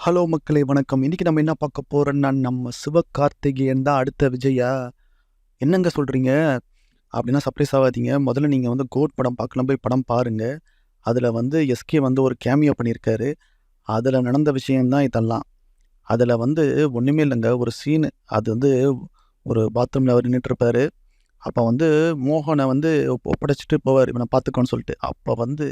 Hello மக்களே வணக்கம். இன்றைக்கி நம்ம என்ன பார்க்க போகிறோன்னா நம்ம சிவகார்த்திகேயன் தான் அடுத்த விஜயா? என்னங்க சொல்கிறீங்க அப்படின்னா சர்ப்ரைஸ் ஆகாதீங்க முதல்ல நீங்கள் வந்து கோட் படம் பார்க்கலாம் போய் படம் பாருங்கள் அதில் வந்து எஸ்கே வந்து ஒரு கேமியோ பண்ணியிருக்காரு. அதில் நடந்த விஷயம் தான் இதெல்லாம். அதில் வந்து ஒன்றுமே இல்லைங்க ஒரு சீனு. அது வந்து ஒரு பாத்ரூமில் அவர் நின்றுட்டுருப்பார் அப்போ வந்து மோகனை வந்து ஒப்படைச்சிட்டு போவார் இவனை பார்த்துக்கோன்னு சொல்லிட்டு. அப்போ வந்து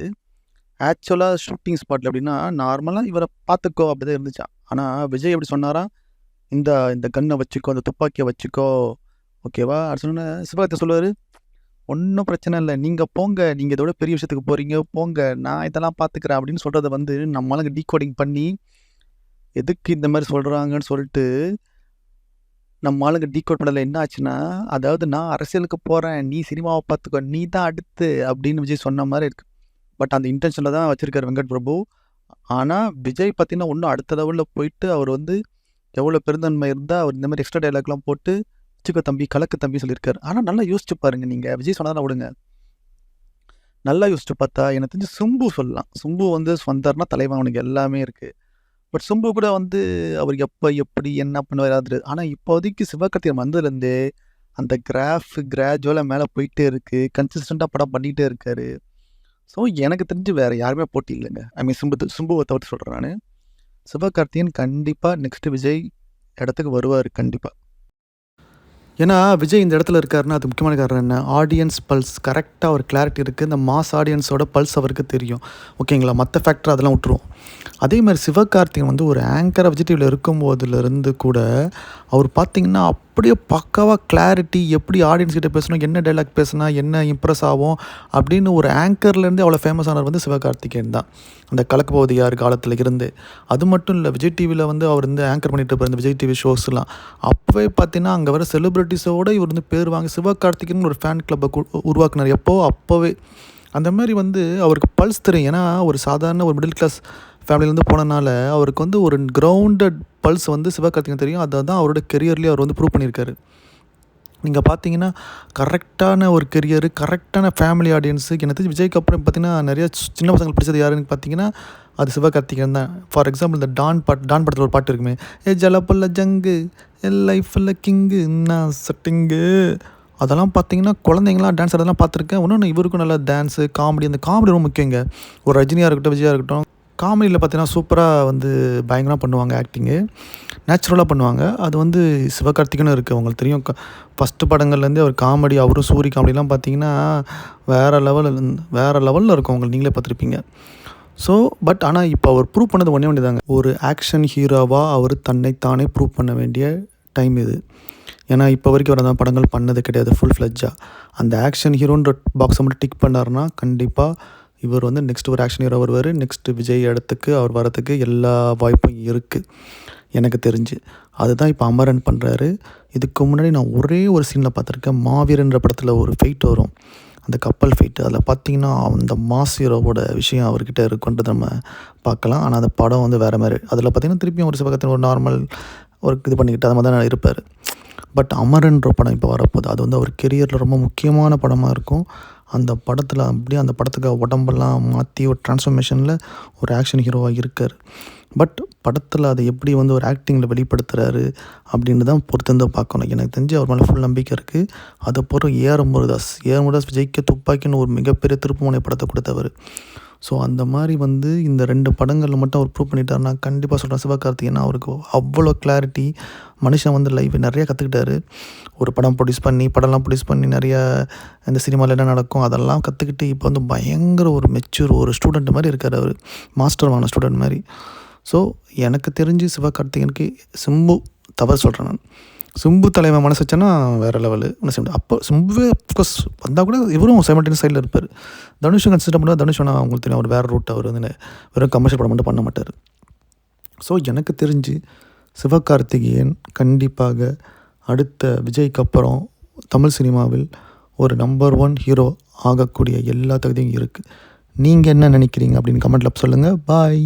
ஆக்சுவலாக ஷூட்டிங் ஸ்பாட்டில் எப்படின்னா, நார்மலாக இவரை பார்த்துக்கோ அப்படிதான் இருந்துச்சான் ஆனால் விஜய் எப்படி சொன்னாரா "இந்த இந்த கன்னை வச்சுக்கோ, இந்த துப்பாக்கியை வச்சுக்கோ. ஓகேவா?" அப்படி சொன்ன சிவகத்தை சொல்லுவார் ஒன்றும் பிரச்சனை இல்லை நீங்கள் போங்க. நீங்கள் இதோட பெரிய விஷயத்துக்கு போகிறீங்க போங்க. நான் இதெல்லாம் பார்த்துக்கிறேன்." அப்படின்னு சொல்கிறத வந்து நம்ம ஆளுங்க டீகோடிங் பண்ணி, எதுக்கு இந்த மாதிரி சொல்கிறாங்கன்னு சொல்லிட்டு, நம்ம ஆளுங்க டீகோட் பண்ணல என்ன ஆச்சுன்னா, அதாவது "நான் அரசியலுக்கு போகிறேன் நீ சினிமாவை பார்த்துக்கோ. நீ தான் அடுத்து." அப்படின்னு விஜய் சொன்ன மாதிரி இருக்கு. பட் அந்த இன்டென்ஷனில் தான் வச்சுருக்கார் வெங்கட் பிரபு. ஆனால் விஜய் பார்த்தீங்கன்னா, இன்னும் அடுத்த லெவலில் போயிட்டு அவர் வந்து எவ்வளோ பெருந்தன்மை இருந்தால் அவர் இந்த மாதிரி எக்ஸ்ட்ரா டைலாக்லாம் போட்டு, "வச்சுக்கோ தம்பி, கலக்கு தம்பி" சொல்லியிருக்காரு. ஆனால் நல்லா யோசிச்சு பாருங்க நீங்கள் விஜய் சொன்னதான் விடுங்க. நல்லா யோசிச்சு பார்த்தா, எனக்கு தெரிஞ்சு சிம்பு சொல்லலாம். சிம்பு வந்து சொந்தர்னா தலைவன் அவனுக்கு எல்லாமே இருக்குது பட் சிம்பு கூட வந்து அவர் எப்போ எப்படி, என்ன பண்ணுவார் அது ஆனால் இப்போதைக்கு சிவகார்த்திகேயன் வந்ததுலேருந்தே, அந்த கிராஃப் கிராஜுவலாக மேலே போயிட்டே இருக்குது கன்சிஸ்டண்ட்டாக படம் பண்ணிகிட்டே இருக்காரு. ஸோ எனக்கு தெரிஞ்சு வேறு யாருமே போட்டி இல்லைங்க ஐ மீன் சிம்பு சிம்புவை தவிர்த்து சொல்கிறேன் நான் சிவகார்த்தியன் கண்டிப்பாக நெக்ஸ்ட்டு விஜய் இடத்துக்கு வருவார் கண்டிப்பாக ஏன்னா, விஜய் இந்த இடத்துல இருக்காருன்னா, அது முக்கியமான காரணம் என்ன? ஆடியன்ஸ் பல்ஸ் கரெக்டாக ஒரு கிளாரிட்டி இருக்குது இந்த மாஸ் ஆடியன்ஸோட பல்ஸ் அவருக்கு தெரியும். ஓகேங்களா? மற்ற ஃபேக்டர் அதெல்லாம் விட்டுருவோம். அதே மாதிரி சிவகார்த்திகேயன் வந்து ஒரு ஆங்கரை விஜய் டிவில இருக்கும்போதுலேருந்து கூட, அவர் பார்த்திங்கன்னா அப்படியே பக்காவாக கிளாரிட்டி எப்படி ஆடியன்ஸ் கிட்ட பேசணும், என்ன டைலாக் பேசினா என்ன இம்ப்ரெஸ் ஆகும் அப்படின்னு ஒரு ஆங்கர்லேருந்து அவ்வளோ ஃபேமஸ் ஆனவர் வந்து சிவகார்த்திகேயன் தான். அந்த கலக்கு போவது யாரு காலத்துல அது மட்டும் இல்லை விஜய் டிவியில் வந்து அவர் வந்து ஆங்கர் பண்ணிட்டு இருப்பார் இந்த விஜய் டிவி ஷோஸ்லாம். அப்போவே பார்த்தீங்கன்னா, அங்கே வர செலிப்ரிட்டிஸோடு இவர் வந்து பேர் வாங்கி சிவகார்த்திகேயன் ஒரு ஃபேன் கிளப்பை உருவாக்குனார் எப்போ? அப்போவே அந்த மாதிரி வந்து அவருக்கு பல்ஸ் தெரியும். ஏன்னா, ஒரு சாதாரண ஒரு மிடில் கிளாஸ் ஃபேமிலியிலேருந்து போனனால, அவருக்கு வந்து ஒரு கிரவுண்டட் பல்ஸ் வந்து சிவகார்த்திகன் தெரியும். அதை தான் அவரோட கெரியர்லேயே அவர் வந்து ப்ரூவ் பண்ணியிருக்காரு. நீங்கள் பார்த்தீங்கன்னா, கரெக்டான ஒரு கெரியர், கரெக்டான ஃபேமிலி ஆடியன்ஸு எனக்கு விஜய்க்கு அப்புறம் பார்த்தீங்கன்னா, நிறைய சின்ன பசங்களுக்கு பிடிச்சது யாருன்னு பார்த்தீங்கன்னா, அது சிவகார்த்திகேயன் தான். ஃபார் எக்ஸாம்பிள் இந்த டான் பாட் டான் படத்தில் ஒரு பாட்டு இருக்குமே, "ஏ ஜலப்பல்ல ஜங்கு, ஏ லைஃப்பில் கிங்கு, நான் செட்டிங்கு." அதெல்லாம் பார்த்தீங்கன்னா, குழந்தைங்களாம் டான்ஸ் அதெல்லாம் பார்த்துருக்கேன். இன்னொன்று இவருக்கும் நல்லா டான்ஸு, காமெடி அந்த காமெடி ரொம்ப முக்கியங்க. ஒரு ரஜினியாக இருக்கட்டும், விஜயாக இருக்கட்டும், காமெடியில் பார்த்தீங்கன்னா, சூப்பராக வந்து பயங்கரமாக பண்ணுவாங்க ஆக்டிங்கு. நேச்சுரலாக பண்ணுவாங்க. அது வந்து சிவகார்த்திகேயனும் இருக்குது அவங்களுக்கு தெரியும் ஃபஸ்ட்டு ஃபர்ஸ்ட்டு படங்கள்லேருந்தே அவர் காமெடி அவரும் சூரி காமெடிலாம் பார்த்தீங்கன்னா, வேற லெவலில் வேறு லெவலில் இருக்கும். அவங்களை நீங்களே பார்த்துருப்பீங்க. ஸோ பட் ஆனால் இப்போ அவர் ப்ரூவ் பண்ணது ஒன்றே வேண்டியதாங்க ஒரு ஆக்ஷன் ஹீரோவாக அவர் தன்னை தானே ப்ரூவ் பண்ண வேண்டிய டைம் இது. ஏன்னா, இப்போ வரைக்கும் அவர் தான் படங்கள் பண்ணது கிடையாது ஃபுல் ஃப்ளெஜ்ஜாக அந்த ஆக்ஷன் ஹீரோன்ற பாக்ஸை மட்டும் டிக் பண்ணாருன்னா, கண்டிப்பாக இவர் வந்து நெக்ஸ்ட் ஒரு ஆக்ஷன் ஹீரோ வருவார் நெக்ஸ்ட் விஜய் இடத்துக்கு அவர் வரத்துக்கு எல்லா வாய்ப்பும் இருக்குது எனக்கு தெரிஞ்சு. அதுதான் இப்போ அமரன் பண்ணுறாரு இதுக்கு முன்னாடி நான் ஒரே ஒரு சீனில் பார்த்துருக்கேன். மாவீரன்ற படத்தில் ஒரு ஃபைட் வரும். அந்த கப்பல் ஃபைட்டு அதில் பார்த்தீங்கன்னா, அந்த மாஸ் ஹீரோவோட விஷயம் அவர்கிட்ட இருக்குன்றத நம்ம பார்க்கலாம். ஆனால் அந்த படம் வந்து வேறு மாதிரி அதில் பார்த்தீங்கன்னா, திருப்பியும் ஒரு சிவகத்தின் ஒரு நார்மல் ஒர்க் இது பண்ணிக்கிட்டு அந்த மாதிரி தான் இருப்பார் பட் அமரன்ற படம் இப்போ வரப்போகுது அது வந்து அவர் கெரியரில் ரொம்ப முக்கியமான படமாக இருக்கும். அந்த படத்தில் அப்படியே அந்த படத்துக்கு உடம்பெல்லாம் மாற்றி ஒரு ட்ரான்ஸ்ஃபர்மேஷனில் ஒரு ஆக்ஷன் ஹீரோவாக இருக்கார் பட் படத்தில் அதை எப்படி வந்து ஒரு ஆக்டிங்கில் வெளிப்படுத்துகிறாரு அப்படின்னு தான் பொறுத்திருந்து பார்க்கணும். எனக்கு தெரிஞ்சு அவர் மேலே ஃபுல் நம்பிக்கை இருக்கு. அதுக்கப்புறம் ஏ.ஆர். முருதாஸ் ஏ.ஆர். முருகதாஸ் ஜெயிக்க துப்பாக்கின்னு ஒரு மிகப்பெரிய திருப்புமுனை படத்தை கொடுத்தவர் ஸோ அந்த மாதிரி வந்து இந்த ரெண்டு படங்களில் மட்டும் அவர் ப்ரூவ் பண்ணிட்டாருன்னா, கண்டிப்பாக சொல்கிறேன் சிவகார்த்திகேயன் அவருக்கு அவ்வளோ கிளாரிட்டி. மனுஷன் வந்து லைஃப் நிறையா கற்றுக்கிட்டாரு ஒரு படம் ப்ரொடியூஸ் பண்ணி, படம்லாம் ப்ரொடியூஸ் பண்ணி நிறையா இந்த சினிமாவில் என்ன நடக்கும் அதெல்லாம் கற்றுக்கிட்டு இப்போ வந்து பயங்கர ஒரு மெச்சூர் ஒரு ஸ்டூடெண்ட் மாதிரி இருக்கார் அவர் மாஸ்டர் வாங்கின ஸ்டூடெண்ட் மாதிரி ஸோ எனக்கு தெரிஞ்சு சிவகார்த்திகனுக்கு சிம்பு தவறு சொல்கிறேன் நான். சிம்பு தலைவன் மனசு வச்சான்னா வேறு லெவலு. ஒன்று அப்போ சிம்புவே அஃப்கோர்ஸ் வந்தால் கூட இவரும் சைமல்டேனியஸ் சைடில் இருப்பார் தனுஷும் கன்சிடர் பண்ணால் தனுஷ் ஆனால் அவங்களுக்கு தெரியும். அவர் வேறு ரூட் அவர் வந்து வெறும் கமர்ஷியல் படம் மட்டும் பண்ண மாட்டார் ஸோ எனக்கு தெரிஞ்சு சிவகார்த்திகேயன் கண்டிப்பாக அடுத்த விஜய்க்கு அப்புறம் தமிழ் சினிமாவில் ஒரு நம்பர் ஒன் ஹீரோ ஆகக்கூடிய எல்லா தகுதியும் இருக்குது நீங்கள் என்ன நினைக்கிறீங்க அப்படின்னு கமெண்ட்ல சொல்லுங்கள் பாய்.